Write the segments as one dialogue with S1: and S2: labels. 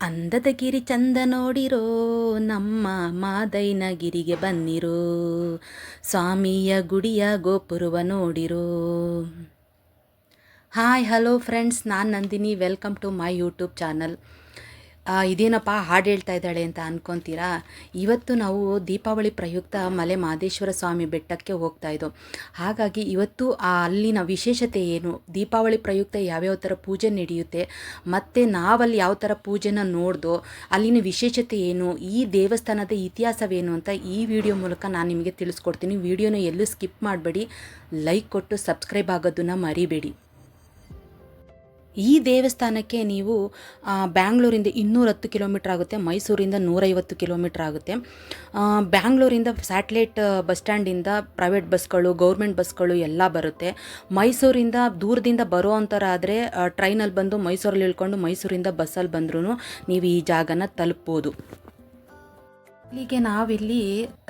S1: ಅಂದದ ಗಿರಿ ಚಂದ ನೋಡಿರೋ ನಮ್ಮ ಮಾದೈನ ಗಿರಿಗೆ ಬನ್ನಿರೋ. ಸ್ವಾಮಿಯ ಗುಡಿಯ ಗೋಪುರವ ನೋಡಿರೋ. ಹಾಯ್, ಹಲೋ ಫ್ರೆಂಡ್ಸ್, ನಾನು Nandini. Welcome to my YouTube channel. ಇದೇನಪ್ಪ ಹಾಡು ಹೇಳ್ತಾ ಇದ್ದಾಳೆ ಅಂತ ಅನ್ಕೊತೀರಾ? ಇವತ್ತು ನಾವು ದೀಪಾವಳಿ ಪ್ರಯುಕ್ತ ಮಲೆ ಮಹದೇಶ್ವರ ಸ್ವಾಮಿ ಬೆಟ್ಟಕ್ಕೆ ಹೋಗ್ತಾ ಇದ್ದೋ ಹಾಗಾಗಿ ಇವತ್ತು ಆ ಅಲ್ಲಿನ ವಿಶೇಷತೆ ಏನು? ದೀಪಾವಳಿ ಪ್ರಯುಕ್ತ ಯಾವ್ಯಾವ ಥರ ಪೂಜೆ ನಡೆಯುತ್ತೆ? ಮತ್ತು ನಾವಲ್ಲಿ ಯಾವ ಥರ ಪೂಜೆನ ನೋಡ್ದೋ? ಅಲ್ಲಿನ ವಿಶೇಷತೆ ಏನು? ಈ ದೇವಸ್ಥಾನದ ಇತಿಹಾಸವೇನು ಅಂತ ಈ ವಿಡಿಯೋ ಮೂಲಕ ನಾನು ನಿಮಗೆ ತಿಳಿಸ್ಕೊಡ್ತೀನಿ. ವಿಡಿಯೋನ ಎಲ್ಲೂ ಸ್ಕಿಪ್ ಮಾಡಬೇಡಿ. ಲೈಕ್ ಕೊಟ್ಟು ಸಬ್ಸ್ಕ್ರೈಬ್ ಆಗೋದನ್ನು ಮರಿಬೇಡಿ. ಈ ದೇವಸ್ಥಾನಕ್ಕೆ ನೀವು ಬ್ಯಾಂಗ್ಳೂರಿಂದ ಇನ್ನೂರ ಹತ್ತು ಕಿಲೋಮೀಟ್ರ್ ಆಗುತ್ತೆ, ಮೈಸೂರಿಂದ ನೂರೈವತ್ತು ಕಿಲೋಮೀಟ್ರ್ ಆಗುತ್ತೆ. ಬ್ಯಾಂಗ್ಳೂರಿಂದ ಸ್ಯಾಟ್ಲೈಟ್ ಬಸ್ ಸ್ಟ್ಯಾಂಡಿಂದ ಪ್ರೈವೇಟ್ ಬಸ್ಗಳು, ಗೌರ್ಮೆಂಟ್ ಬಸ್ಗಳು ಎಲ್ಲ ಬರುತ್ತೆ. ಮೈಸೂರಿಂದ ದೂರದಿಂದ ಬರೋ ಅಂಥವ್ರಾದರೆ ಟ್ರೈನಲ್ಲಿ ಬಂದು ಮೈಸೂರಲ್ಲಿ ಇಳ್ಕೊಂಡು ಮೈಸೂರಿಂದ ಬಸ್ಸಲ್ಲಿ ಬಂದ್ರೂ ನೀವು ಈ ಜಾಗನ ತಲುಪ್ಬೋದು. ಇಲ್ಲಿಗೆ ನಾವಿಲ್ಲಿ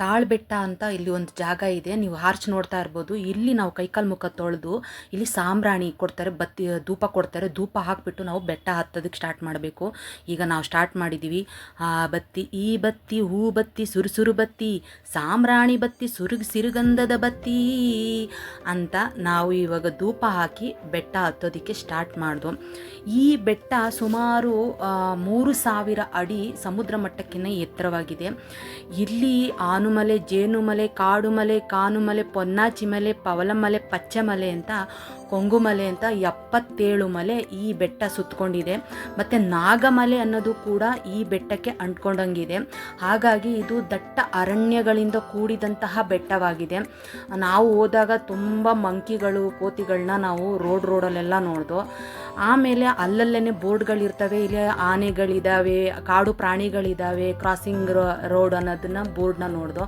S1: ತಾಳ್ಬೆಟ್ಟ ಅಂತ ಇಲ್ಲಿ ಒಂದು ಜಾಗ ಇದೆ. ನೀವು ಹಾರ್ಚ್ ನೋಡ್ತಾ ಇರ್ಬೋದು. ಇಲ್ಲಿ ನಾವು ಕೈಕಾಲು ಮುಖ ತೊಳೆದು ಇಲ್ಲಿ ಸಾಂಬ್ರಾಣಿ ಕೊಡ್ತಾರೆ, ಬತ್ತಿ, ಧೂಪ ಕೊಡ್ತಾರೆ. ಧೂಪ ಹಾಕಿಬಿಟ್ಟು ನಾವು ಬೆಟ್ಟ ಹತ್ತೋದಕ್ಕೆ ಸ್ಟಾರ್ಟ್ ಮಾಡಬೇಕು. ಈಗ ನಾವು ಸ್ಟಾರ್ಟ್ ಮಾಡಿದ್ದೀವಿ ಆ ಬತ್ತಿ, ಈ ಬತ್ತಿ, ಹೂ ಬತ್ತಿ, ಸುರುಸುರು ಬತ್ತಿ, ಸಾಂಬ್ರಾಣಿ ಬತ್ತಿ, ಸುರುಗ್ ಸಿರುಗಂಧದ ಬತ್ತಿ ಅಂತ ನಾವು ಇವಾಗ ಧೂಪ ಹಾಕಿ ಬೆಟ್ಟ ಹತ್ತೋದಕ್ಕೆ ಸ್ಟಾರ್ಟ್ ಮಾಡಿದ್ವು ಈ ಬೆಟ್ಟ ಸುಮಾರು ಮೂರು ಸಾವಿರ ಅಡಿ ಸಮುದ್ರ ಮಟ್ಟಕ್ಕಿಂತ ಎತ್ತರವಾಗಿದೆ. ಇಲ್ಲಿ ಆನುಮಲೆ, ಜೇನುಮಲೆ, ಕಾಡುಮಲೆ, ಕಾನುಮಲೆ, ಪೊನ್ನಾಚಿಮಲೆ, ಪವಲಮಲೆ, ಪಚ್ಚಮಲೆ ಅಂತ, ಕೊಂಗುಮಲೆ ಅಂತ ಎಪ್ಪತ್ತೇಳು ಮಲೆ ಈ ಬೆಟ್ಟ ಸುತ್ತಕೊಂಡಿದೆ ಮತ್ತು ನಾಗಮಲೆ ಅನ್ನೋದು ಕೂಡ ಈ ಬೆಟ್ಟಕ್ಕೆ ಅಂಟ್ಕೊಂಡಂಗಿದೆ. ಹಾಗಾಗಿ ಇದು ದಟ್ಟ ಅರಣ್ಯಗಳಿಂದ ಕೂಡಿದಂತಹ ಬೆಟ್ಟವಾಗಿದೆ. ನಾವು ಹೋದಾಗ ತುಂಬ ಮಂಕಿಗಳು ಕೋತಿಗಳನ್ನ ನಾವು ರೋಡ್ ರೋಡಲ್ಲೆಲ್ಲ ನೋಡ್ದೋ ಆಮೇಲೆ ಅಲ್ಲಲ್ಲೇ ಬೋರ್ಡ್ಗಳಿರ್ತವೆ ಇಲ್ಲಿ ಆನೆಗಳಿದ್ದಾವೆ ಕಾಡು ಪ್ರಾಣಿಗಳಿದ್ದಾವೆ ಕ್ರಾಸಿಂಗ್ ರೋಡ್ ಅನ್ನೋದನ್ನ ಬೋರ್ಡ್ನ ನೋಡ್ದೋ.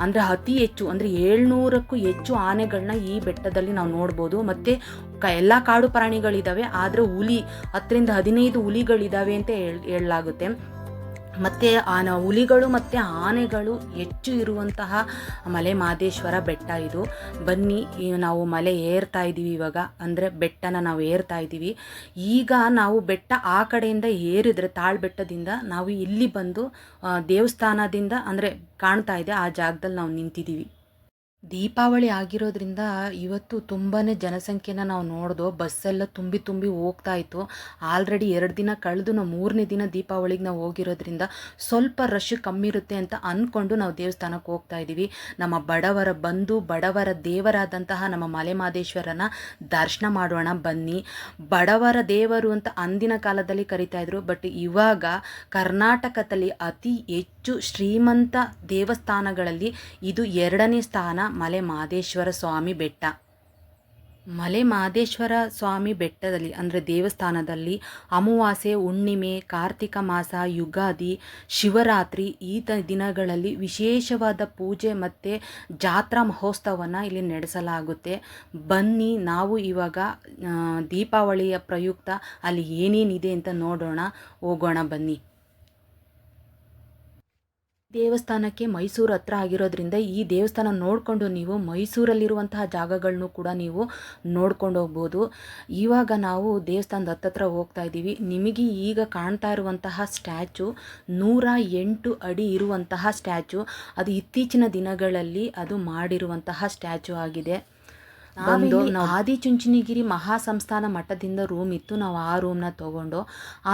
S1: ಅಂದರೆ ಅತಿ ಹೆಚ್ಚು, ಅಂದರೆ ಏಳ್ನೂರಕ್ಕೂ ಹೆಚ್ಚು ಆನೆಗಳನ್ನ ಈ ಬೆಟ್ಟದಲ್ಲಿ ನಾವು ನೋಡ್ಬೋದು. ಮತ್ತು ಕ, ಎಲ್ಲ ಕಾಡು ಪ್ರಾಣಿಗಳಿದ್ದಾವೆ ಆದರೆ ಹುಲಿ, ಹತ್ತರಿಂದ ಹದಿನೈದು ಹುಲಿಗಳಿದ್ದಾವೆ ಅಂತ ಹೇಳ್, ಹೇಳಲಾಗುತ್ತೆ. ಮತ್ತು ಆನ ಹುಲಿಗಳು ಮತ್ತು ಆನೆಗಳು ಹೆಚ್ಚು ಇರುವಂತಹ ಮಲೆ ಮಾದೇಶ್ವರ ಬೆಟ್ಟ ಇದು. ಬನ್ನಿ ನಾವು ಮಲೆ ಏರ್ತಾ ಇದ್ದೀವಿ ಇವಾಗ. ಅಂದರೆ ಬೆಟ್ಟನ ನಾವು ಏರ್ತಾ ಇದ್ದೀವಿ ಈಗ ನಾವು ಬೆಟ್ಟ ಆ ಕಡೆಯಿಂದ ಏರಿದ್ರೆ, ತಾಳ್ ಬೆಟ್ಟದಿಂದ ನಾವು ಇಲ್ಲಿ ಬಂದು ದೇವಸ್ಥಾನದಿಂದ ಅಂದರೆ ಕಾಣ್ತಾ ಇದೆ. ಆ ಜಾಗದಲ್ಲಿ ನಾವು ನಿಂತಿದ್ದೀವಿ. ದೀಪಾವಳಿ ಆಗಿರೋದ್ರಿಂದ ಇವತ್ತು ತುಂಬಾ ಜನಸಂಖ್ಯೆನ ನಾವು ನೋಡ್ದೋ, ಬಸ್ಸೆಲ್ಲ ತುಂಬಿ ತುಂಬಿ ಹೋಗ್ತಾ ಇತ್ತು. ಆಲ್ರೆಡಿ ಎರಡು ದಿನ ಕಳೆದು ನಾವು ಮೂರನೇ ದಿನ ದೀಪಾವಳಿಗೆ ನಾವು ಹೋಗಿರೋದ್ರಿಂದ ಸ್ವಲ್ಪ ರಶ್ ಕಮ್ಮಿ ಇರುತ್ತೆ ಅಂತ ಅಂದ್ಕೊಂಡು ನಾವು ದೇವಸ್ಥಾನಕ್ಕೆ ಹೋಗ್ತಾ ಇದ್ದೀವಿ ನಮ್ಮ ಬಡವರ ಬಂಧು, ಬಡವರ ದೇವರಾದಂತಹ ನಮ್ಮ ಮಲೆಮಾದೇಶ್ವರನ ದರ್ಶನ ಮಾಡೋಣ, ಬನ್ನಿ. ಬಡವರ ದೇವರು ಅಂತ ಅಂದಿನ ಕಾಲದಲ್ಲಿ ಕರಿತಾ ಇದ್ರು, ಬಟ್ ಇವಾಗ ಕರ್ನಾಟಕದಲ್ಲಿ ಅತಿ ಹೆಚ್ಚು ಶ್ರೀಮಂತ ದೇವಸ್ಥಾನಗಳಲ್ಲಿ ಇದು ಎರಡನೇ ಸ್ಥಾನ. ಮಲೆ ಮಹದೇಶ್ವರ ಸ್ವಾಮಿ ಬೆಟ್ಟ. ಮಲೆ ಮಹದೇಶ್ವರ ಸ್ವಾಮಿ ಬೆಟ್ಟದಲ್ಲಿ, ಅಂದರೆ ದೇವಸ್ಥಾನದಲ್ಲಿ ಅಮಾವಾಸ್ಯೆ, ಹುಣ್ಣಿಮೆ, ಕಾರ್ತಿಕ ಮಾಸ, ಯುಗಾದಿ, ಶಿವರಾತ್ರಿ ಈ ದಿನಗಳಲ್ಲಿ ವಿಶೇಷವಾದ ಪೂಜೆ ಮತ್ತು ಜಾತ್ರಾ ಮಹೋತ್ಸವನ ಇಲ್ಲಿ ನಡೆಸಲಾಗುತ್ತೆ. ಬನ್ನಿ, ನಾವು ಇವಾಗ ದೀಪಾವಳಿಯ ಪ್ರಯುಕ್ತ ಅಲ್ಲಿ ಏನೇನಿದೆ ಅಂತ ನೋಡೋಣ. ಹೋಗೋಣ ಬನ್ನಿ. ದೇವಸ್ಥಾನಕ್ಕೆ ಮೈಸೂರು ಹತ್ರ ಆಗಿರೋದ್ರಿಂದ ಈ ದೇವಸ್ಥಾನ ನೋಡಿಕೊಂಡು ನೀವು ಮೈಸೂರಲ್ಲಿರುವಂತಹ ಜಾಗಗಳನ್ನು ಕೂಡ ನೀವು ನೋಡ್ಕೊಂಡು ಹೋಗ್ಬೋದು. ಇವಾಗ ನಾವು ದೇವಸ್ಥಾನದ ಹತ್ತತ್ರ ಹೋಗ್ತಾ ಇದ್ದೀವಿ. ನಿಮಗೆ ಈಗ ಕಾಣ್ತಾ ಇರುವಂತಹ ಸ್ಟ್ಯಾಚು, ನೂರ ಎಂಟು ಅಡಿ ಇರುವಂತಹ ಸ್ಟ್ಯಾಚು. ಅದು ಇತ್ತೀಚಿನ ದಿನಗಳಲ್ಲಿ ಅದು ಮಾಡಿರುವಂತಹ ಸ್ಟ್ಯಾಚು ಆಗಿದೆ. ಬಂದು ನಾವು ಆದಿಚುಂಚನಗಿರಿ ಮಹಾಸಂಸ್ಥಾನ ಮಠದಿಂದ ರೂಮ್ ಇತ್ತು. ನಾವು ಆ ರೂಮ್ನ ತೊಗೊಂಡು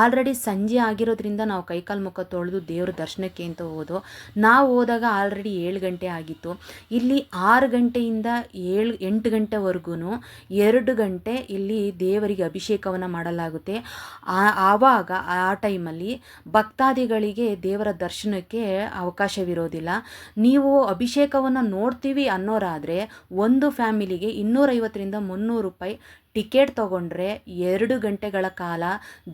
S1: ಆಲ್ರೆಡಿ ಸಂಜೆ ಆಗಿರೋದ್ರಿಂದ ನಾವು ಕೈಕಾಲು ಮುಖ ತೊಳೆದು ದೇವ್ರ ದರ್ಶನಕ್ಕೆ ಅಂತ ಹೋದೋ ನಾವು ಹೋದಾಗ ಆಲ್ರೆಡಿ ಏಳು ಗಂಟೆ ಆಗಿತ್ತು. ಇಲ್ಲಿ ಆರು ಗಂಟೆಯಿಂದ ಏಳು ಎಂಟು ಗಂಟೆವರೆಗೂ ಎರಡು ಗಂಟೆ ಇಲ್ಲಿ ದೇವರಿಗೆ ಅಭಿಷೇಕವನ್ನು ಮಾಡಲಾಗುತ್ತೆ. ಆವಾಗ ಆ ಟೈಮಲ್ಲಿ ಭಕ್ತಾದಿಗಳಿಗೆ ದೇವರ ದರ್ಶನಕ್ಕೆ ಅವಕಾಶವಿರೋದಿಲ್ಲ. ನೀವು ಅಭಿಷೇಕವನ್ನು ನೋಡ್ತೀವಿ ಅನ್ನೋರಾದರೆ ಒಂದು ಫ್ಯಾಮಿಲಿಗೆ ಇನ್ನೂರೈವತ್ತರಿಂದ ಮುನ್ನೂರು ರೂಪಾಯಿ ಟಿಕೆಟ್ ತಗೊಂಡ್ರೆ ಎರಡು ಗಂಟೆಗಳ ಕಾಲ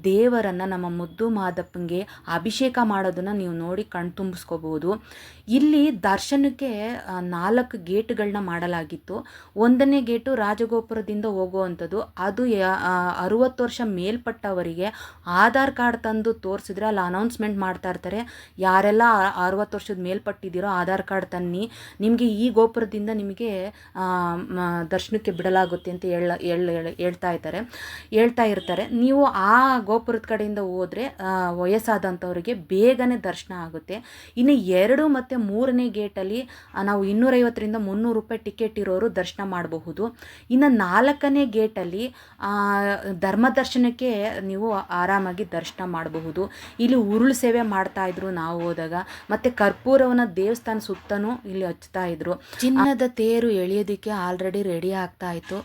S1: ದೇವರನ್ನು ನಮ್ಮ ಮುದ್ದು ಮಾದಪ್ಪನಿಗೆ ಅಭಿಷೇಕ ಮಾಡೋದನ್ನು ನೀವು ನೋಡಿ ಕಣ್ ತುಂಬಿಸ್ಕೋಬೋದು. ಇಲ್ಲಿ ದರ್ಶನಕ್ಕೆ ನಾಲ್ಕು ಗೇಟ್ಗಳನ್ನ ಮಾಡಲಾಗಿತ್ತು. ಒಂದನೇ ಗೇಟು ರಾಜಗೋಪುರದಿಂದ ಹೋಗುವಂಥದ್ದು. ಅದು ಅರುವತ್ತು ವರ್ಷ ಮೇಲ್ಪಟ್ಟವರಿಗೆ ಆಧಾರ್ ಕಾರ್ಡ್ ತಂದು ತೋರಿಸಿದ್ರೆ ಅಲ್ಲಿ ಅನೌನ್ಸ್ಮೆಂಟ್ ಮಾಡ್ತಾ ಇರ್ತಾರೆ. ಯಾರೆಲ್ಲ ಅರುವತ್ತು ವರ್ಷದ ಮೇಲ್ಪಟ್ಟಿದ್ದೀರೋ ಆಧಾರ್ ಕಾರ್ಡ್ ತನ್ನಿ, ನಿಮಗೆ ಈ ಗೋಪುರದಿಂದ ನಿಮಗೆ ದರ್ಶನಕ್ಕೆ ಬಿಡಲಾಗುತ್ತೆ ಅಂತ ಹೇಳ ಹೇಳ ಹೇಳ್ತಾ ಇದ್ದಾರೆ, ಹೇಳ್ತಾ ಇರ್ತಾರೆ. ನೀವು ಆ ಗೋಪುರದ ಕಡೆಯಿಂದ ಹೋದರೆ ವಯಸ್ಸಾದಂಥವ್ರಿಗೆ ಬೇಗನೆ ದರ್ಶನ ಆಗುತ್ತೆ. ಇನ್ನು ಎರಡು ಮತ್ತು ಮೂರನೇ ಗೇಟಲ್ಲಿ ನಾವು ಇನ್ನೂರೈವತ್ತರಿಂದ ಮುನ್ನೂರು ರೂಪಾಯಿ ಟಿಕೆಟ್ ಇರೋರು ದರ್ಶನ ಮಾಡಬಹುದು. ಇನ್ನು ನಾಲ್ಕನೇ ಗೇಟಲ್ಲಿ ಧರ್ಮ ದರ್ಶನಕ್ಕೆ ನೀವು ಆರಾಮಾಗಿ ದರ್ಶನ ಮಾಡಬಹುದು. ಇಲ್ಲಿ ಉರುಳು ಸೇವೆ ಮಾಡ್ತಾ ಇದ್ರು ನಾವು ಹೋದಾಗ. ಮತ್ತು ಕರ್ಪೂರವನ್ನ ದೇವಸ್ಥಾನ ಸುತ್ತನೂ ಇಲ್ಲಿ ಹಚ್ತಾ ಇದ್ರು. ಚಿನ್ನದ ತೇರು ಎಳೆಯೋದಕ್ಕೆ ಆಲ್ರೆಡಿ ರೆಡಿ ಆಗ್ತಾ ಇತ್ತು.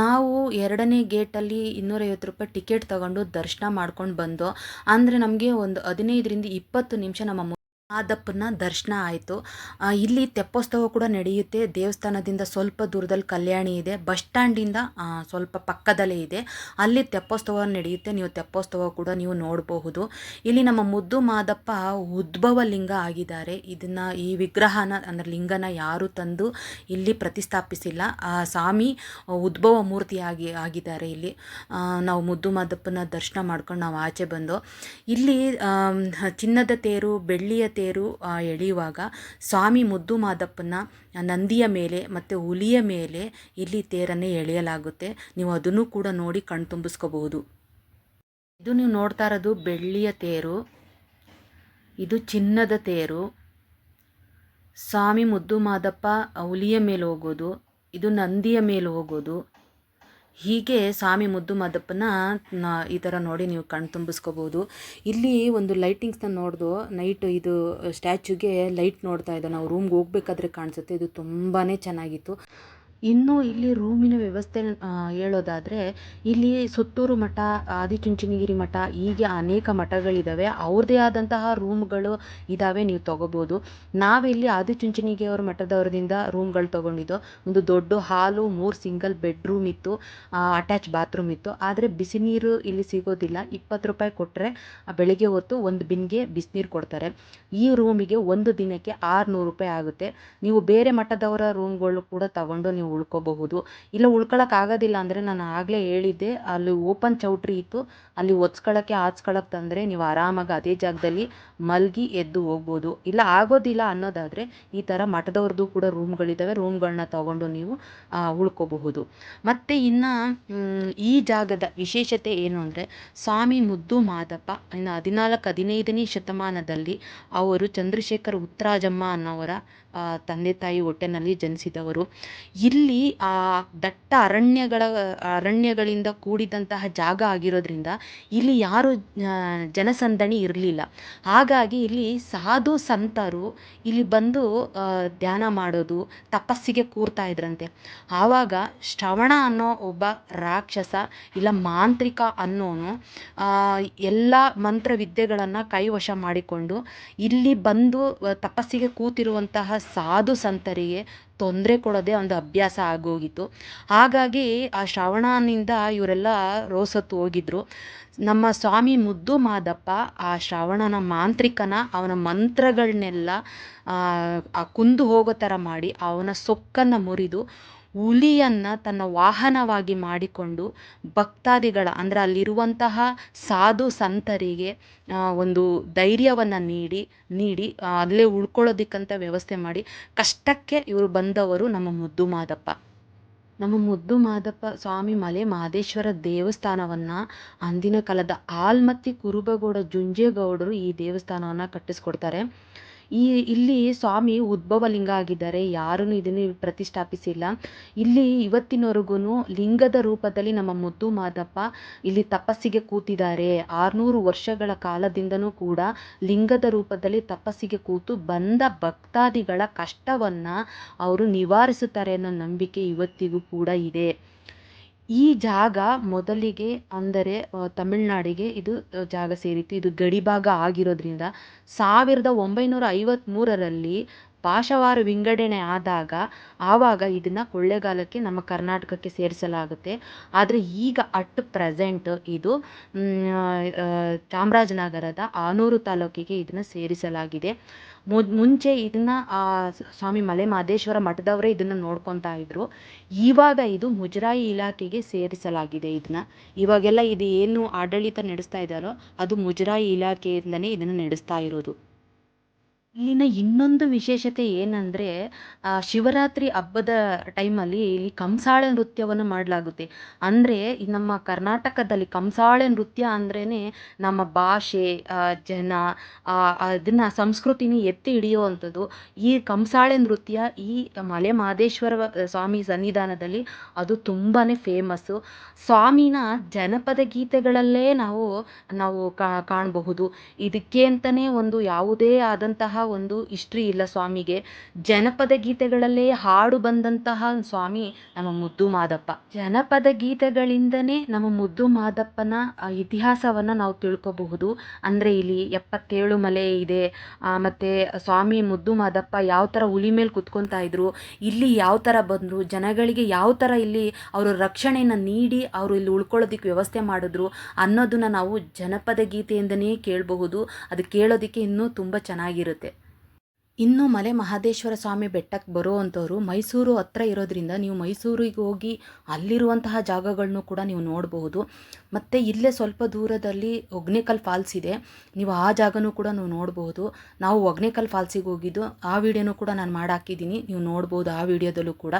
S1: ನಾವು ಎರಡನೇ ಗೇಟಲ್ಲಿ ಇನ್ನೂರೈವತ್ತು ರೂಪಾಯಿ ಟಿಕೆಟ್ ತಗೊಂಡು ದರ್ಶನ ಮಾಡ್ಕೊಂಡು ಬಂದು, ಅಂದರೆ ನಮಗೆ ಒಂದು ಹದಿನೈದರಿಂದ ಇಪ್ಪತ್ತು ನಿಮಿಷ ನಮ್ಮ ಮಾದಪ್ಪನ ದರ್ಶನ ಆಯಿತು. ಇಲ್ಲಿ ತೆಪ್ಪೋತ್ಸವ ಕೂಡ ನಡೆಯುತ್ತೆ. ದೇವಸ್ಥಾನದಿಂದ ಸ್ವಲ್ಪ ದೂರದಲ್ಲಿ ಕಲ್ಯಾಣಿ ಇದೆ. ಬಸ್ ಸ್ಟ್ಯಾಂಡಿಂದ ಸ್ವಲ್ಪ ಪಕ್ಕದಲ್ಲೇ ಇದೆ. ಅಲ್ಲಿ ತೆಪ್ಪೋತ್ಸವ ನಡೆಯುತ್ತೆ. ನೀವು ತೆಪ್ಪೋತ್ಸವ ಕೂಡ ನೀವು ನೋಡಬಹುದು. ಇಲ್ಲಿ ನಮ್ಮ ಮುದ್ದು ಮಾದಪ್ಪ ಉದ್ಭವ ಲಿಂಗ ಆಗಿದ್ದಾರೆ. ಇದನ್ನು ಈ ವಿಗ್ರಹನ, ಅಂದರೆ ಲಿಂಗನ ಯಾರು ತಂದು ಇಲ್ಲಿ ಪ್ರತಿಷ್ಠಾಪಿಸಿಲ್ಲ. ಆ, ಸ್ವಾಮಿ ಉದ್ಭವ ಮೂರ್ತಿಯಾಗಿ ಆಗಿದ್ದಾರೆ ಇಲ್ಲಿ. ನಾವು ಮುದ್ದು ಮಾದಪ್ಪನ ದರ್ಶನ ಮಾಡ್ಕೊಂಡು ನಾವು ಆಚೆ ಬಂದು, ಇಲ್ಲಿ ಚಿನ್ನದ ತೇರು, ಬೆಳ್ಳಿಯ ತೇರು ಎಳೆಯುವಾಗ ಸ್ವಾಮಿ ಮುದ್ದು ಮಾದಪ್ಪನ ನಂದಿಯ ಮೇಲೆ ಮತ್ತು ಹುಲಿಯ ಮೇಲೆ ಇಲ್ಲಿ ತೇರನ್ನು ಎಳೆಯಲಾಗುತ್ತೆ. ನೀವು ಅದನ್ನು ಕೂಡ ನೋಡಿ ಕಣ್ತುಂಬಿಸ್ಕೋಬಹುದು ಇದು ನೀವು ನೋಡ್ತಾ ಇರೋದು ಬೆಳ್ಳಿಯ ತೇರು, ಇದು ಚಿನ್ನದ ತೇರು. ಸ್ವಾಮಿ ಮುದ್ದು ಮಾದಪ್ಪ ಹುಲಿಯ ಮೇಲೆ ಹೋಗೋದು, ಇದು ನಂದಿಯ ಮೇಲೆ ಹೋಗೋದು. ಹೀಗೆ ಸ್ವಾಮಿ ಮುದ್ದು ಮಾದಪ್ಪನ ಈ ಥರ ನೋಡಿ ನೀವು ಕಣ್ ತುಂಬಿಸ್ಕೋಬೋದು. ಇಲ್ಲಿ ಒಂದು ಲೈಟಿಂಗ್ಸ್ನ ನೋಡ್ದು ನೈಟ್ ಇದು ಸ್ಟ್ಯಾಚ್ಯೂಗೆ ಲೈಟ್ ನೋಡ್ತಾ ಇದ್ದೆ ನಾವು ರೂಮ್ಗೆ ಹೋಗ್ಬೇಕಾದ್ರೆ ಕಾಣಿಸುತ್ತೆ. ಇದು ತುಂಬಾ ಚೆನ್ನಾಗಿತ್ತು. ಇನ್ನು ಇಲ್ಲಿ ರೂಮಿನ ವ್ಯವಸ್ಥೆ ಹೇಳೋದಾದ್ರೆ ಇಲ್ಲಿ ಸುತ್ತೂರು ಮಠ, ಆದಿಚುಂಚನಗಿರಿ ಮಠ, ಹೀಗೆ ಅನೇಕ ಮಠಗಳಿದ್ದಾವೆ ಅವ್ರದ್ದೇ ಆದಂತಹ ರೂಮ್ಗಳು ಇದ್ದಾವೆ ನೀವು ತೊಗೋಬೋದು. ನಾವಿಲ್ಲಿ ಆದಿಚುಂಚನಗಿರಿ ಮಠದವ್ರದಿಂದ ರೂಮ್ಗಳು ತೊಗೊಂಡಿದ್ದು. ಒಂದು ದೊಡ್ಡ ಹಾಲು, ಮೂರು ಸಿಂಗಲ್ ಬೆಡ್ರೂಮ್ ಇತ್ತು ಅಟ್ಯಾಚ್ ಬಾತ್ರೂಮ್ ಇತ್ತು. ಆದರೆ ಬಿಸಿ ನೀರು ಇಲ್ಲಿ ಸಿಗೋದಿಲ್ಲ. ಇಪ್ಪತ್ತು ರೂಪಾಯಿ ಕೊಟ್ಟರೆ ಬೆಳಿಗ್ಗೆ ಹೊತ್ತು ಒಂದು ಬಿನ್ಗೆ ಬಿಸಿನೀರು ಕೊಡ್ತಾರೆ. ಈ ರೂಮಿಗೆ ಒಂದು ದಿನಕ್ಕೆ ಆರುನೂರು ರೂಪಾಯಿ ಆಗುತ್ತೆ. ನೀವು ಬೇರೆ ಮಠದವರ ರೂಮ್ಗಳು ಕೂಡ ತಗೊಂಡು ನೀವು ಉಳ್ಕೋಬಹುದು. ಇಲ್ಲ ಉಳ್ಕೊಳಕ್ ಆಗೋದಿಲ್ಲ ಅಂದರೆ ನಾನು ಆಗಲೇ ಹೇಳಿದ್ದೆ ಅಲ್ಲಿ ಓಪನ್ ಚೌಟ್ರಿ ಇತ್ತು. ಅಲ್ಲಿ ಒತ್ಸ್ಕೊಳಕ್ಕೆ ಆಚ್ಕೊಳಕ್ಕೆ ತಂದರೆ ನೀವು ಆರಾಮಾಗಿ ಅದೇ ಜಾಗದಲ್ಲಿ ಮಲಗಿ ಎದ್ದು ಹೋಗ್ಬೋದು. ಇಲ್ಲ, ಆಗೋದಿಲ್ಲ ಅನ್ನೋದಾದರೆ ಈ ಥರ ಮಠದವ್ರದ್ದು ಕೂಡ ರೂಮ್ಗಳಿದ್ದಾವೆ ರೂಮ್ಗಳನ್ನ ತಗೊಂಡು ನೀವು ಉಳ್ಕೋಬಹುದು. ಮತ್ತು ಇನ್ನು ಈ ಜಾಗದ ವಿಶೇಷತೆ ಏನು ಅಂದರೆ ಸ್ವಾಮಿ ಮುದ್ದು ಮಾದಪ್ಪ, ಇನ್ನು ಹದಿನಾಲ್ಕು, ಹದಿನೈದನೇ ಶತಮಾನದಲ್ಲಿ ಅವರು ಚಂದ್ರಶೇಖರ್ ಉತ್ತರಾಜಮ್ಮ ಅನ್ನೋರ ತಂದೆ ತಾಯಿ ಹೊಟ್ಟೆನಲ್ಲಿ ಜನಿಸಿದವರು. ಇಲ್ಲಿ, ಆ, ದಟ್ಟ ಅರಣ್ಯಗಳ, ಅರಣ್ಯಗಳಿಂದ ಕೂಡಿದಂತಹ ಜಾಗ ಆಗಿರೋದ್ರಿಂದ ಇಲ್ಲಿ ಯಾರು ಜನಸಂದಣಿ ಇರಲಿಲ್ಲ. ಹಾಗಾಗಿ ಇಲ್ಲಿ ಸಾಧು ಸಂತರು ಇಲ್ಲಿ ಬಂದು ಧ್ಯಾನ ಮಾಡೋದು, ತಪಸ್ಸಿಗೆ ಕೂರ್ತಾ ಇದ್ರಂತೆ. ಆವಾಗ ಶ್ರವಣ ಅನ್ನೋ ಒಬ್ಬ ರಾಕ್ಷಸ ಇಲ್ಲ ಮಾಂತ್ರಿಕ ಅನ್ನೋನು ಎಲ್ಲ ಮಂತ್ರ ವಿದ್ಯೆಗಳನ್ನು ಕೈವಶ ಮಾಡಿಕೊಂಡು ಇಲ್ಲಿ ಬಂದು ತಪಸ್ಸಿಗೆ ಕೂತಿರುವಂತಹ ಸಾಧು ಸಂತರಿಗೆ ತೊಂದರೆ ಕೊಡೋದೇ ಒಂದು ಅಭ್ಯಾಸ ಆಗೋಗಿತ್ತು. ಹಾಗಾಗಿ ಆ ಶ್ರವಣನಿಂದ ಇವರೆಲ್ಲ ರೋಸತ್ತು ಹೋಗಿದ್ರು. ನಮ್ಮ ಸ್ವಾಮಿ ಮುದ್ದು ಮಾದಪ್ಪ ಆ ಶ್ರವಣನ ಮಾಂತ್ರಿಕನ ಅವನ ಮಂತ್ರಗಳನ್ನೆಲ್ಲ ಆ ಕುಂದು ಹೋಗೋ ಥರ ಮಾಡಿ ಅವನ ಸೊಕ್ಕನ್ನು ಮುರಿದು ಹುಲಿಯನ್ನು ತನ್ನ ವಾಹನವಾಗಿ ಮಾಡಿಕೊಂಡು ಭಕ್ತಾದಿಗಳ, ಅಂದರೆ ಅಲ್ಲಿರುವಂತಹ ಸಾಧು ಸಂತರಿಗೆ ಒಂದು ಧೈರ್ಯವನ್ನು ನೀಡಿ ನೀಡಿ ಅಲ್ಲೇ ಉಳ್ಕೊಳ್ಳೋದಕ್ಕಂತ ವ್ಯವಸ್ಥೆ ಮಾಡಿ. ಕಷ್ಟಕ್ಕೆ ಇವರು ಬಂದವರು ನಮ್ಮ ಮುದ್ದು ಮಾದಪ್ಪ. ನಮ್ಮ ಮುದ್ದು ಮಾದಪ್ಪ ಸ್ವಾಮಿ ಮಲೆ ಮಹದೇಶ್ವರ ದೇವಸ್ಥಾನವನ್ನು ಅಂದಿನ ಕಾಲದ ಆಲ್ಮತ್ತಿ ಕುರುಬಗೌಡ ಜುಂಜೇಗೌಡರು ಈ ದೇವಸ್ಥಾನವನ್ನು ಕಟ್ಟಿಸ್ಕೊಡ್ತಾರೆ. ಈ, ಇಲ್ಲಿ ಸ್ವಾಮಿ ಉದ್ಭವ ಲಿಂಗ ಆಗಿದ್ದಾರೆ ಯಾರೂ ಇದನ್ನು ಪ್ರತಿಷ್ಠಾಪಿಸಿಲ್ಲ. ಇಲ್ಲಿ ಇವತ್ತಿನವರೆಗೂ ಲಿಂಗದ ರೂಪದಲ್ಲಿ ನಮ್ಮ ಮುದ್ದು ಮಾದಪ್ಪ ಇಲ್ಲಿ ತಪಸ್ಸಿಗೆ ಕೂತಿದ್ದಾರೆ. ಆರುನೂರು ವರ್ಷಗಳ ಕಾಲದಿಂದನೂ ಕೂಡ ಲಿಂಗದ ರೂಪದಲ್ಲಿ ತಪಸ್ಸಿಗೆ ಕೂತು ಬಂದ ಭಕ್ತಾದಿಗಳ ಕಷ್ಟವನ್ನು ಅವರು ನಿವಾರಿಸುತ್ತಾರೆ ಅನ್ನೋ ನಂಬಿಕೆ ಇವತ್ತಿಗೂ ಕೂಡ ಇದೆ. ಈ ಜಾಗ ಮೊದಲಿಗೆ ಅಂದರೆ ತಮಿಳುನಾಡಿಗೆ ಇದು ಜಾಗ ಸೇರಿತ್ತು. ಇದು ಗಡಿಭಾಗ ಆಗಿರೋದ್ರಿಂದ ಸಾವಿರದ ಒಂಬೈನೂರ ಐವತ್ತ್ಮೂರರಲ್ಲಿ ಭಾಷಾವಾರು ವಿಂಗಡಣೆ ಆದಾಗ, ಆವಾಗ ಇದನ್ನು ಕೊಳ್ಳೇಗಾಲಕ್ಕೆ ನಮ್ಮ ಕರ್ನಾಟಕಕ್ಕೆ ಸೇರಿಸಲಾಗುತ್ತೆ. ಆದರೆ ಈಗ ಅಟ್ ಪ್ರೆಸೆಂಟ್ ಇದು ಚಾಮರಾಜನಗರದ ಆನೂರು ತಾಲೂಕಿಗೆ ಇದನ್ನು ಸೇರಿಸಲಾಗಿದೆ. ಮು- ಮುಂಚೆ ಇದನ್ನ ಆ ಸ್ವಾಮಿ ಮಲೆ ಮಹದೇಶ್ವರ ಮಠದವರೇ ಇದನ್ನ ನೋಡ್ಕೊತಾ ಇದ್ರು. ಇವಾಗ ಇದು ಮುಜರಾಯಿ ಇಲಾಖೆಗೆ ಸೇರಿಸಲಾಗಿದೆ ಇದನ್ನ. ಇವಾಗೆಲ್ಲ ಇದು ಏನು ಆಡಳಿತ ನಡೆಸ್ತಾ ಇದ್ದಾರೋ ಅದು ಮುಜರಾಯಿ ಇಲಾಖೆಯಿಂದನೇ ಇದನ್ನ ನಡೆಸ್ತಾ ಇರೋದು. ಇಲ್ಲಿನ ಇನ್ನೊಂದು ವಿಶೇಷತೆ ಏನಂದರೆ ಶಿವರಾತ್ರಿ ಹಬ್ಬದ ಟೈಮಲ್ಲಿ ಇಲ್ಲಿ ಕಂಸಾಳೆ ನೃತ್ಯವನ್ನು ಮಾಡಲಾಗುತ್ತೆ. ಅಂದರೆ ನಮ್ಮ ಕರ್ನಾಟಕದಲ್ಲಿ ಕಂಸಾಳೆ ನೃತ್ಯ ಅಂದ್ರೇ ನಮ್ಮ ಭಾಷೆ ಜನ ಅದನ್ನು ಸಂಸ್ಕೃತಿನ ಎತ್ತಿ ಹಿಡಿಯುವಂಥದ್ದು. ಈ ಕಂಸಾಳೆ ನೃತ್ಯ ಈ ಮಲೆ ಮಹದೇಶ್ವರ ಸ್ವಾಮಿ ಸನ್ನಿಧಾನದಲ್ಲಿ ಅದು ತುಂಬಾ ಫೇಮಸ್ಸು. ಸ್ವಾಮಿನ ಜನಪದ ಗೀತೆಗಳಲ್ಲೇ ನಾವು ನಾವು ಕಾಣಬಹುದು. ಇದಕ್ಕೆ ಅಂತಲೇ ಒಂದು ಯಾವುದೇ ಆದಂತಹ ಒಂದು ಇಸ್ಟ್ರಿ ಇಲ್ಲ ಸ್ವಾಮಿಗೆ. ಜನಪದ ಗೀತೆಗಳಲ್ಲೇ ಹಾಡು ಬಂದಂತಹ ಸ್ವಾಮಿ ನಮ್ಮ ಮುದ್ದು ಮಾದಪ್ಪ. ಜನಪದ ಗೀತೆಗಳಿಂದನೇ ನಮ್ಮ ಮುದ್ದು ಮಾದಪ್ಪನ ಇತಿಹಾಸವನ್ನು ನಾವು ತಿಳ್ಕೋಬಹುದು. ಅಂದರೆ ಇಲ್ಲಿ ಎಪ್ಪತ್ತೇಳು ಮಲೆ ಇದೆ. ಮತ್ತೆ ಸ್ವಾಮಿ ಮುದ್ದು ಮಾದಪ್ಪ ಯಾವ ಥರ ಹುಲಿ ಮೇಲೆ ಕುತ್ಕೊತಾ ಇದ್ರು, ಇಲ್ಲಿ ಯಾವ ಥರ ಬಂದರು, ಜನಗಳಿಗೆ ಯಾವ ಥರ ಇಲ್ಲಿ ಅವರು ರಕ್ಷಣೆಯನ್ನು ನೀಡಿ ಅವರು ಇಲ್ಲಿ ಉಳ್ಕೊಳ್ಳೋದಕ್ಕೆ ವ್ಯವಸ್ಥೆ ಮಾಡಿದ್ರು ಅನ್ನೋದನ್ನ ನಾವು ಜನಪದ ಗೀತೆಯಿಂದನೇ ಕೇಳಬಹುದು. ಅದು ಕೇಳೋದಕ್ಕೆ ಇನ್ನೂ ತುಂಬ ಚೆನ್ನಾಗಿರುತ್ತೆ. ಇನ್ನು ಮಲೆ ಮಹದೇಶ್ವರ ಸ್ವಾಮಿ ಬೆಟ್ಟಕ್ಕೆ ಬರುವಂಥವ್ರು ಮೈಸೂರು ಹತ್ರ ಇರೋದ್ರಿಂದ ನೀವು ಮೈಸೂರಿಗೆ ಹೋಗಿ ಅಲ್ಲಿರುವಂತಹ ಜಾಗಗಳನ್ನು ಕೂಡ ನೀವು ನೋಡಬಹುದು ಮತ್ತು ಇಲ್ಲೇ ಸ್ವಲ್ಪ ದೂರದಲ್ಲಿ ಒಗ್ನೇಕಲ್ ಫಾಲ್ಸ್ ಇದೆ. ನೀವು ಆ ಜಾಗನೂ ಕೂಡ ನೀವು ನೋಡಬಹುದು ನಾವು ಒಗ್ನೇಕಲ್ ಫಾಲ್ಸಿಗೆ ಹೋಗಿದ್ದು ಆ ವಿಡಿಯೋನೂ ಕೂಡ ನಾನು ಮಾಡಾಕಿದ್ದೀನಿ. ನೀವು ನೋಡ್ಬೋದು ಆ ವಿಡಿಯೋದಲ್ಲೂ ಕೂಡ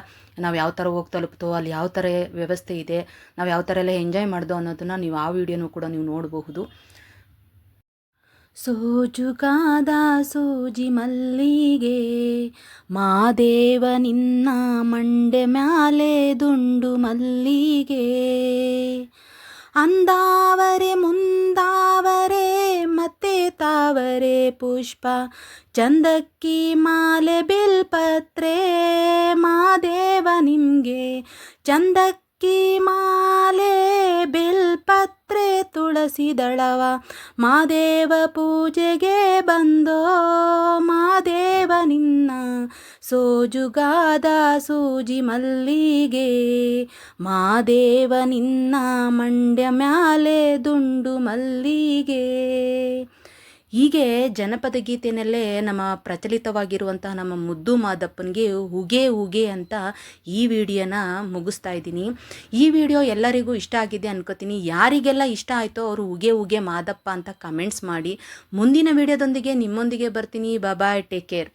S1: ನಾವು ಯಾವ ಥರ ಹೋಗಿ ತಲುಪ್ತೋ, ಅಲ್ಲಿ ಯಾವ ಥರ ವ್ಯವಸ್ಥೆ ಇದೆ, ನಾವು ಯಾವ ಥರ ಎಲ್ಲ ಎಂಜಾಯ್ ಮಾಡ್ದೋ ಅನ್ನೋದನ್ನು ನೀವು ಆ ವಿಡಿಯೋನೂ ಕೂಡ ನೀವು ನೋಡಬಹುದು. ಸೋಜುಗಾದ ಸೂಜಿ ಮಲ್ಲಿಗೆ ಮಾದೇವ ನಿನ್ನ ಮಂಡೆ ಮ್ಯಾಲೆ ದುಂಡು ಮಲ್ಲಿಗೆ. ಅಂದಾವರೆ ಮುಂದಾವರೆ, ಮತ್ತೆ ತಾವರೆ ಪುಷ್ಪ, ಚಂದಕ್ಕಿ ಮಾಲೆ ಬಿಲ್ಪತ್ರೆ. ಮಾದೇವ ನಿಮಗೆ ಚಂದಕ್ಕಿ ಮಾಲೆ ತುಳಸಿ ದಳವ, ಮಾದೇವ ಪೂಜೆಗೆ ಬಂದೋ ಮಾದೇವ ನಿನ್ನ ಸೋಜುಗಾದ ಸೂಜಿ ಮಲ್ಲಿಗೆ. ಮಾದೇವ ನಿನ್ನ ಮಂಡ್ಯ ಮ್ಯಾಲೆ ದುಂಡು ಮಲ್ಲಿಗೆ. ಹೀಗೆ ಜನಪದ ಗೀತೆನಲ್ಲೇ ನಮ್ಮ ಪ್ರಚಲಿತವಾಗಿರುವಂತಹ ನಮ್ಮ ಮುದ್ದು ಮಾದಪ್ಪನಿಗೆ ಉಗೆ ಉಗೆ ಅಂತ ಈ ವಿಡಿಯೋನ ಮುಗಿಸ್ತಾ ಇದ್ದೀನಿ. ಈ ವಿಡಿಯೋ ಎಲ್ಲರಿಗೂ ಇಷ್ಟ ಆಗಿದೆ ಅನ್ಕೋತೀನಿ. ಯಾರಿಗೆಲ್ಲ ಇಷ್ಟ ಆಯಿತೋ ಅವರು ಉಗೆ ಉಗೆ ಮಾದಪ್ಪ ಅಂತ ಕಮೆಂಟ್ಸ್ ಮಾಡಿ. ಮುಂದಿನ ವಿಡಿಯೋದೊಂದಿಗೆ ನಿಮ್ಮೊಂದಿಗೆ ಬರ್ತೀನಿ. Bye-bye take care